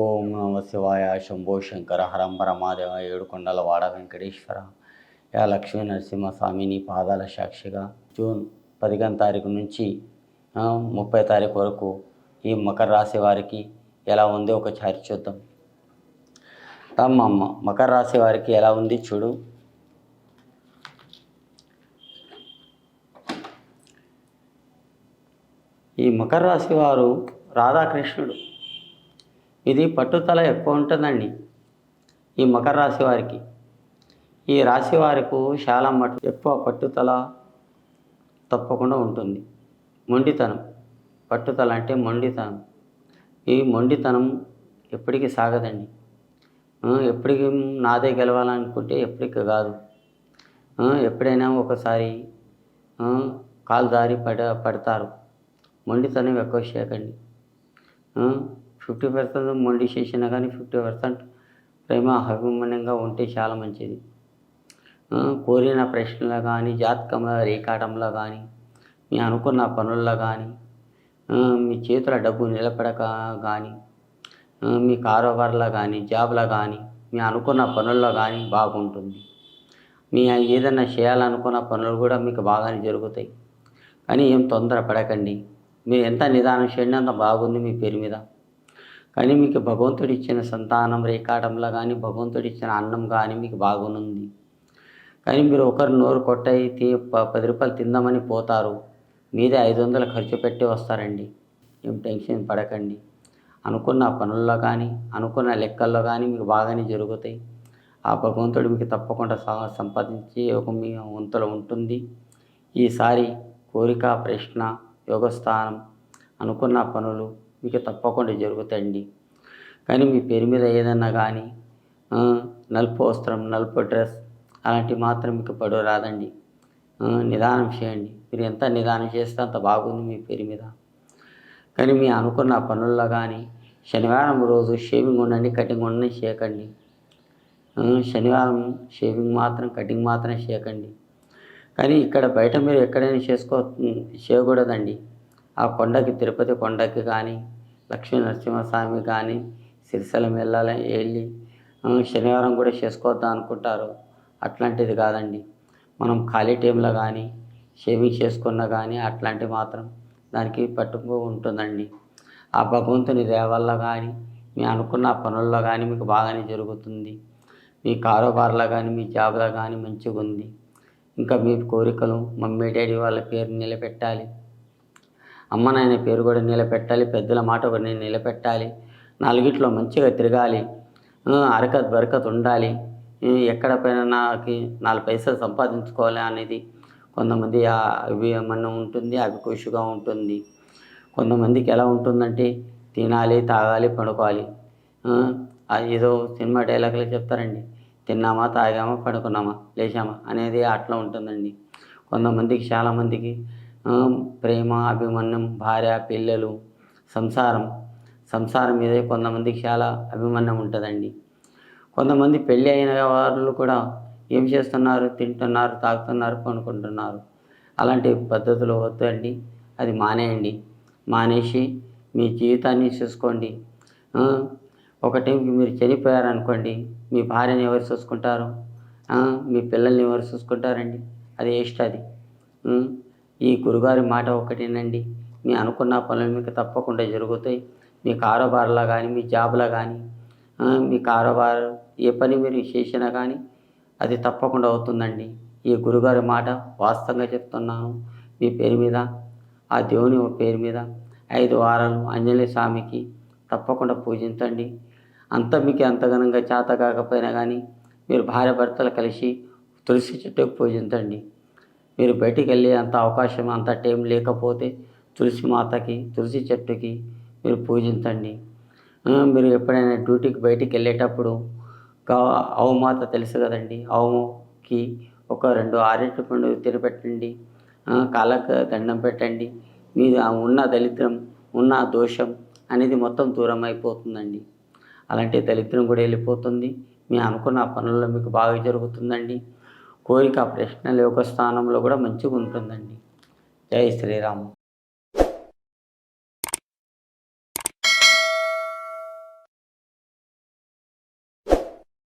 ఓం నమ శివాయ శంభో శంకర హరంబర మాదేవ ఏడుకొండల వాడ వెంకటేశ్వర. యా లక్ష్మీ నరసింహ స్వామిని పాదాల సాక్షిగా. జూన్ పదిహేను తారీఖు నుంచి ముప్పై తారీఖు వరకు ఈ మకర రాశి వారికి ఎలా ఉందో ఒకసారి చూద్దాం. తమ్మమ్మ మకర రాశి వారికి ఎలా ఉంది చూడు. ఈ మకర రాశి వారు రాధాకృష్ణుడు. ఇది పట్టుదల ఎక్కువ ఉంటుందండి ఈ మకర రాశి వారికి. ఈ రాశి వారికి చాలా మటు ఎక్కువ పట్టుదల తప్పకుండా ఉంటుంది. మొండితనం. పట్టుదల అంటే మొండితనం. ఈ మొండితనం ఎప్పటికీ సాగదండి. ఎప్పటికీ నాదే గెలవాలనుకుంటే ఎప్పటికీ కాదు. ఎప్పుడైనా ఒకసారి కాలు దారి పడ పడతారు. మొండితనం ఎక్కువ చేయకండి ఫిఫ్టీ పర్సెంట్ మొండి చేసినా కానీ ఫిఫ్టీ పర్సెంట్ ప్రేమ అభిమానంగా ఉంటే చాలా మంచిది. కోరిన ప్రశ్నలో కానీ జాతకంలో రేఖాటంలో కానీ మీ అనుకున్న పనుల్లో కానీ మీ చేతుల డబ్బు నిలబడక కానీ మీ కారోబార్లో కానీ జాబ్లో కానీ మీ అనుకున్న పనుల్లో కానీ బాగుంటుంది. మీ ఏదైనా చేయాలనుకున్న పనులు కూడా మీకు బాగానే జరుగుతాయి. కానీ ఏం తొందర పడకండి మీరు ఎంత నిదానం చేయండి అంత బాగుంది మీ పేరు మీద. కానీ మీకు భగవంతుడు ఇచ్చిన సంతానం రేకాటంలో కానీ భగవంతుడు ఇచ్చిన అన్నం కానీ మీకు బాగునుంది. కానీ మీరు ఒకరు నోరు కొట్టయి తీ ప- పది రూపాయలు తిందామని పోతారు. మీదే ఐదు వందలు ఖర్చు పెట్టి వస్తారండి. ఏం టెన్షన్ పడకండి. అనుకున్న పనుల్లో కానీ అనుకున్న లెక్కల్లో కానీ మీకు బాగానే జరుగుతాయి. ఆ భగవంతుడు మీకు తప్పకుండా సంపాదించి ఒక మీ వంతులో ఉంటుంది. ఈసారి కోరిక ప్రశ్న యోగస్థానం అనుకున్న పనులు మీకు తప్పకుండా జరుగుతాయండి. కానీ మీ పేరు మీద ఏదన్నా కానీ నలుపు వస్త్రం నలుపు డ్రెస్ అలాంటివి మాత్రం మీకు పడు రాదండి. నిదానం చేయండి. మీరు ఎంత నిదానం చేస్తే అంత బాగుంది మీ పేరు మీద. కానీ మీ అనుకున్న పనుల్లో కానీ శనివారం రోజు షేవింగ్ ఉండండి కటింగ్ ఉండండి చేయకండి శనివారం షేవింగ్ మాత్రం కటింగ్ మాత్రం చేయకండి కానీ ఇక్కడ బయట మీరు ఎక్కడైనా చేసుకో చేయకూడదండి. ఆ కొండకి తిరుపతి కొండకి కానీ లక్ష్మీ నరసింహస్వామి కానీ సిరిశలం వెళ్ళాలని వెళ్ళి శనివారం కూడా చేసుకోవద్దాం అనుకుంటారు. అట్లాంటిది కాదండి. మనం ఖాళీ టైంలో కానీ షేవింగ్ చేసుకున్నా కానీ అట్లాంటివి మాత్రం దానికి పట్టుకు ఉంటుందండి. ఆ భగవంతుని దేవల్లో కానీ మీ అనుకున్న పనుల్లో కానీ మీకు బాగానే జరుగుతుంది. మీ కారోబార్లో కానీ మీ జాబ్లో కానీ మంచిగా ఉంది ఇంకా మీ కోరికలు మమ్మీ డాడీ వాళ్ళ పేరు నిలబెట్టాలి. అమ్మ నాయన పేరు కూడా నిలబెట్టాలి పెద్దల మాట కూడా నేను నిలబెట్టాలి నాలుగిట్లో మంచిగా తిరగాలి అరకత్ బరకత్ ఉండాలి ఎక్కడ పైన నాకు నాలుగు పైసలు సంపాదించుకోవాలి అనేది కొంతమంది ఆ- అవి ఉంటుంది అవి ఖుషిగా ఉంటుంది. కొంతమందికి ఎలా ఉంటుందంటే తినాలి తాగాలి పడుకోవాలి. ఏదో సినిమా డైలాగులు చెప్తారండి తిన్నామా తాగామా పడుకున్నామా లేచామా అనేది అట్లా ఉంటుందండి. కొంతమందికి చాలామందికి ప్రేమ అభిమానం భార్య పిల్లలు సంసారం. సంసారం మీదే కొంతమందికి చాలా అభిమానం ఉంటుందండి. కొంతమంది పెళ్ళి అయిన వాళ్ళు కూడా ఏం చేస్తున్నారు? తింటున్నారు తాగుతున్నారు కొనుక్కుంటున్నారు అలాంటి పద్ధతులు వద్దండి అది మానేయండి. మానేసి మీ జీవితాన్ని చూసుకోండి. ఒక టైంకి మీరు చనిపోయారనుకోండి మీ భార్యని ఎవరు చూసుకుంటారు? మీ పిల్లల్ని ఎవరు చూసుకుంటారండి? అది వేస్ట్ అది ఈ గురుగారి మాట ఒకటేనండి మీ అనుకున్న పనులు మీకు తప్పకుండా జరుగుతాయి. మీ కారోబార్లో కానీ మీ జాబ్లో కానీ మీ కారోబార్ ఏ పని మీరు చేసినా కానీ అది తప్పకుండా అవుతుందండి. ఈ గురుగారి మాట వాస్తవంగా చెప్తున్నాను. మీ పేరు మీద ఆ దేవుని పేరు మీద ఐదు వారాలు ఆంజనేయ స్వామికి తప్పకుండా పూజించండి. అంత మీకు ఎంతగనంగా చేత కాకపోయినా కానీ మీరు భార్య భర్తలు కలిసి తులసి చెట్టుకు పూజించండి. మీరు బయటికి వెళ్ళే అంత అవకాశం అంత టైం లేకపోతే తులసి మాతకి తులసి చెట్టుకి మీరు పూజించండి. మీరు ఎప్పుడైనా డ్యూటీకి బయటికి వెళ్ళేటప్పుడు అవమాత తెలుసు కదండి. అవకి ఒక రెండు ఆరెంటి పండు తినపెట్టండి కాళ్ళకు దండం పెట్టండి. మీరు ఉన్న దరిద్రం ఉన్న దోషం అనేది మొత్తం దూరం అయిపోతుందండి. అలాంటి దరిద్రం కూడా వెళ్ళిపోతుంది. మీ అనుకున్న పనుల్లో మీకు బాగా జరుగుతుందండి. కోరిక ప్రశ్నల యొక్క స్థానంలో కూడా మంచిగా ఉంటుందండి జై శ్రీరామ్.